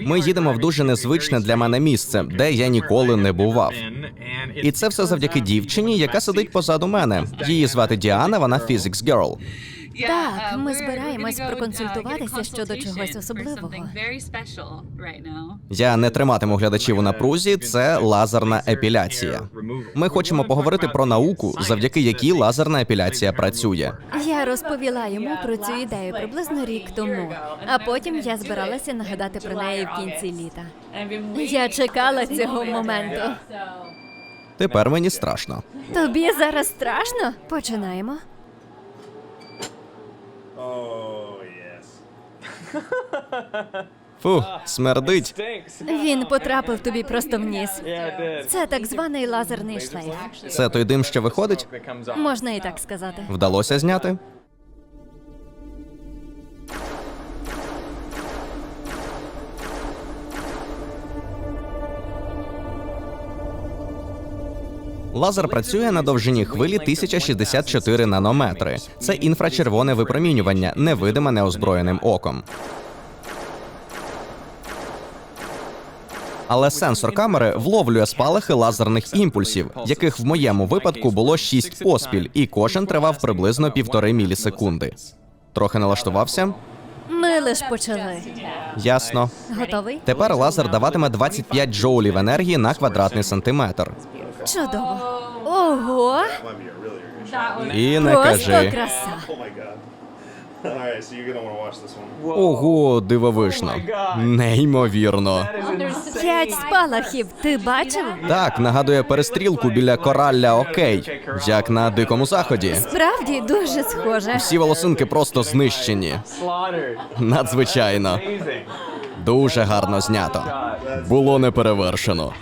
Ми їдемо в дуже незвичне для мене місце, де я ніколи не бував. І це все завдяки дівчині, яка сидить позаду мене. Її звати Діана, вона Physics Girl. Так, ми збираємось проконсультуватися щодо чогось особливого. Я не триматиму глядачів у напрузі. Це лазерна епіляція. Ми хочемо поговорити про науку, завдяки якій лазерна епіляція працює. Я розповіла йому про цю ідею приблизно рік тому, а потім я збиралася нагадати про неї в кінці літа. Я чекала цього моменту. Тепер мені страшно. Тобі зараз страшно? Починаємо. Фу, смердить. Він потрапив тобі просто в ніс. Це так званий лазерний шлейф. Це той дим, що виходить. Можна і так сказати. Вдалося зняти. Лазер працює на довжині хвилі 1064 нанометри. Це інфрачервоне випромінювання, невидиме неозброєним оком. Але сенсор камери вловлює спалахи лазерних імпульсів, яких в моєму випадку було 6 поспіль, і кожен тривав приблизно півтори мілісекунди. Трохи налаштувався? Ми лиш почали. Ясно. Готовий? Тепер лазер даватиме 25 джоулів енергії на квадратний сантиметр. Чудово. Ого! І не Просто кажи. краса. Oh. Ого, дивовижно. Неймовірно. П'ять спалахів. Ти бачив? Так, нагадує перестрілку біля коралля Окей, як на дикому заході. Справді дуже схоже. Всі волосинки просто знищені. Надзвичайно. Дуже гарно знято. Було неперевершено.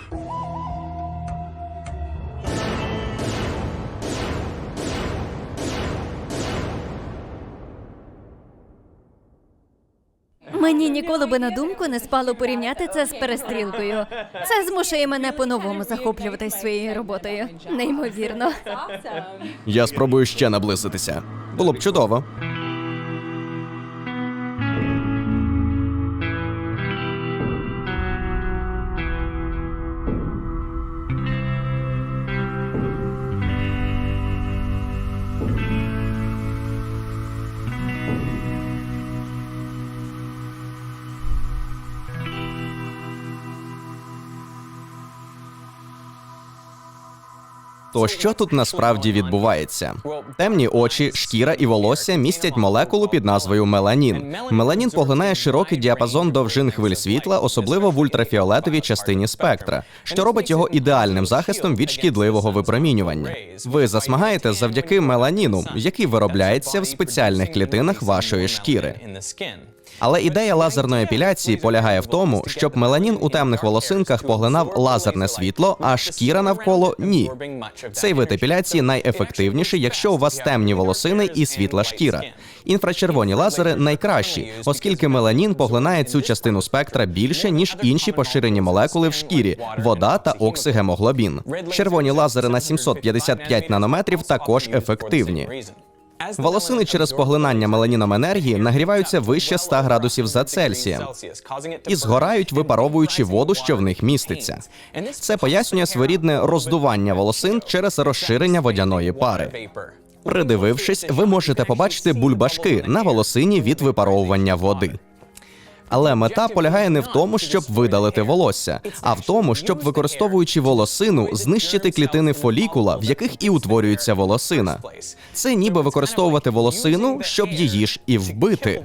Мені ніколи би на думку не спало порівняти це з перестрілкою. Це змушує мене по-новому захоплюватись своєю роботою. Неймовірно. Я спробую ще наблизитися. Було б чудово. То що тут насправді відбувається? Темні очі, шкіра і волосся містять молекулу під назвою меланін. Меланін поглинає широкий діапазон довжин хвиль світла, особливо в ультрафіолетовій частині спектра, що робить його ідеальним захистом від шкідливого випромінювання. Ви засмагаєте завдяки меланіну, який виробляється в спеціальних клітинах вашої шкіри. Але ідея лазерної епіляції полягає в тому, щоб меланін у темних волосинках поглинав лазерне світло, а шкіра навколо ні. Цей вид епіляції найефективніший, якщо у вас темні волосини і світла шкіра. Інфрачервоні лазери найкращі, оскільки меланін поглинає цю частину спектра більше ніж інші поширені молекули в шкірі вода та оксигемоглобін. Червоні лазери на 755 нанометрів також ефективні. Волосини через поглинання меланіном енергії нагріваються вище 100 градусів за Цельсієм і згорають, випаровуючи воду, що в них міститься. Це пояснює своєрідне роздування волосин через розширення водяної пари. Придивившись, ви можете побачити бульбашки на волосині від випаровування води. Але мета полягає не в тому, щоб видалити волосся, а в тому, щоб використовуючи волосину, знищити клітини фолікула, в яких і утворюється волосина. Це ніби використовувати волосину, щоб її ж і вбити.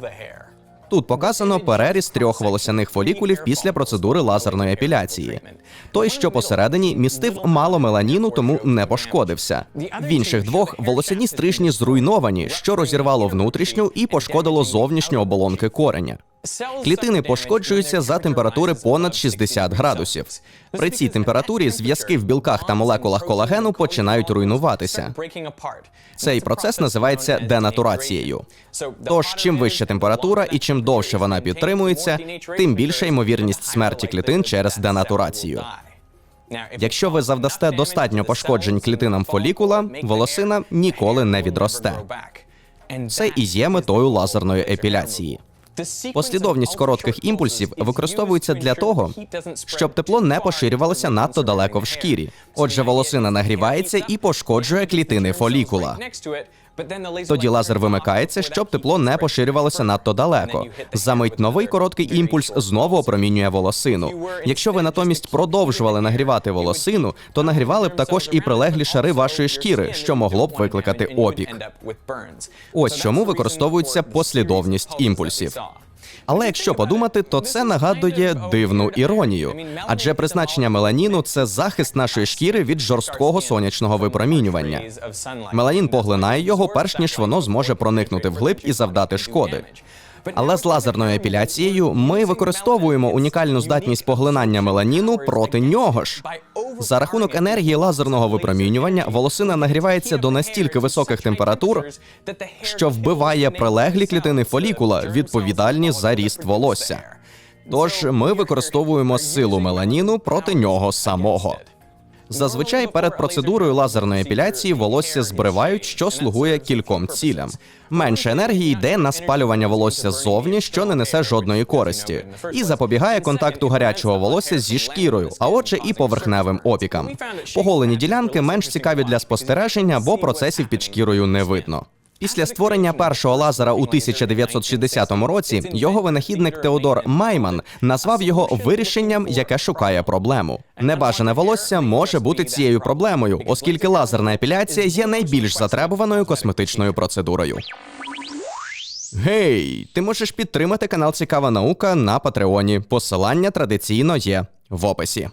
Тут показано переріз трьох волосяних фолікулів після процедури лазерної епіляції. Той, що посередині, містив мало меланіну, тому не пошкодився. В інших двох волосяні стрижні зруйновані, що розірвало внутрішню і пошкодило зовнішню оболонки кореня. Клітини пошкоджуються за температури понад 60 градусів. При цій температурі зв'язки в білках та молекулах колагену починають руйнуватися. Цей процес називається денатурацією. Тож, чим вища температура і чим довше вона підтримується, тим більша ймовірність смерті клітин через денатурацію. Якщо ви завдасте достатньо пошкоджень клітинам фолікула, волосина ніколи не відросте. Це і є метою лазерної епіляції. Послідовність коротких імпульсів використовується для того, щоб тепло не поширювалося надто далеко в шкірі. Отже, волосина нагрівається і пошкоджує клітини фолікула. Тоді лазер вимикається, щоб тепло не поширювалося надто далеко. Замить новий короткий імпульс знову опромінює волосину. Якщо ви натомість продовжували нагрівати волосину, то нагрівали б також і прилеглі шари вашої шкіри, що могло б викликати опік. Ось чому використовується послідовність імпульсів. Але якщо подумати, то це нагадує дивну іронію, адже призначення меланіну це захист нашої шкіри від жорсткого сонячного випромінювання. Меланін поглинає його, перш ніж воно зможе проникнути вглиб і завдати шкоди. Але з лазерною епіляцією ми використовуємо унікальну здатність поглинання меланіну проти нього ж. За рахунок енергії лазерного випромінювання волосина нагрівається до настільки високих температур, що вбиває прилеглі клітини фолікула, відповідальні за ріст волосся. Тож ми використовуємо силу меланіну проти нього самого. Зазвичай перед процедурою лазерної епіляції волосся збривають, що слугує кільком цілям. Менше енергії йде на спалювання волосся ззовні, що не несе жодної користі, і запобігає контакту гарячого волосся зі шкірою, а отже, і поверхневим опікам. Поголені ділянки менш цікаві для спостереження, бо процесів під шкірою не видно. Після створення першого лазера у 1960 році його винахідник Теодор Майман назвав його вирішенням, яке шукає проблему. Небажане волосся може бути цією проблемою, оскільки лазерна епіляція є найбільш затребуваною косметичною процедурою. Гей, ти можеш підтримати канал Цікава наука на Патреоні. Посилання традиційно є в описі.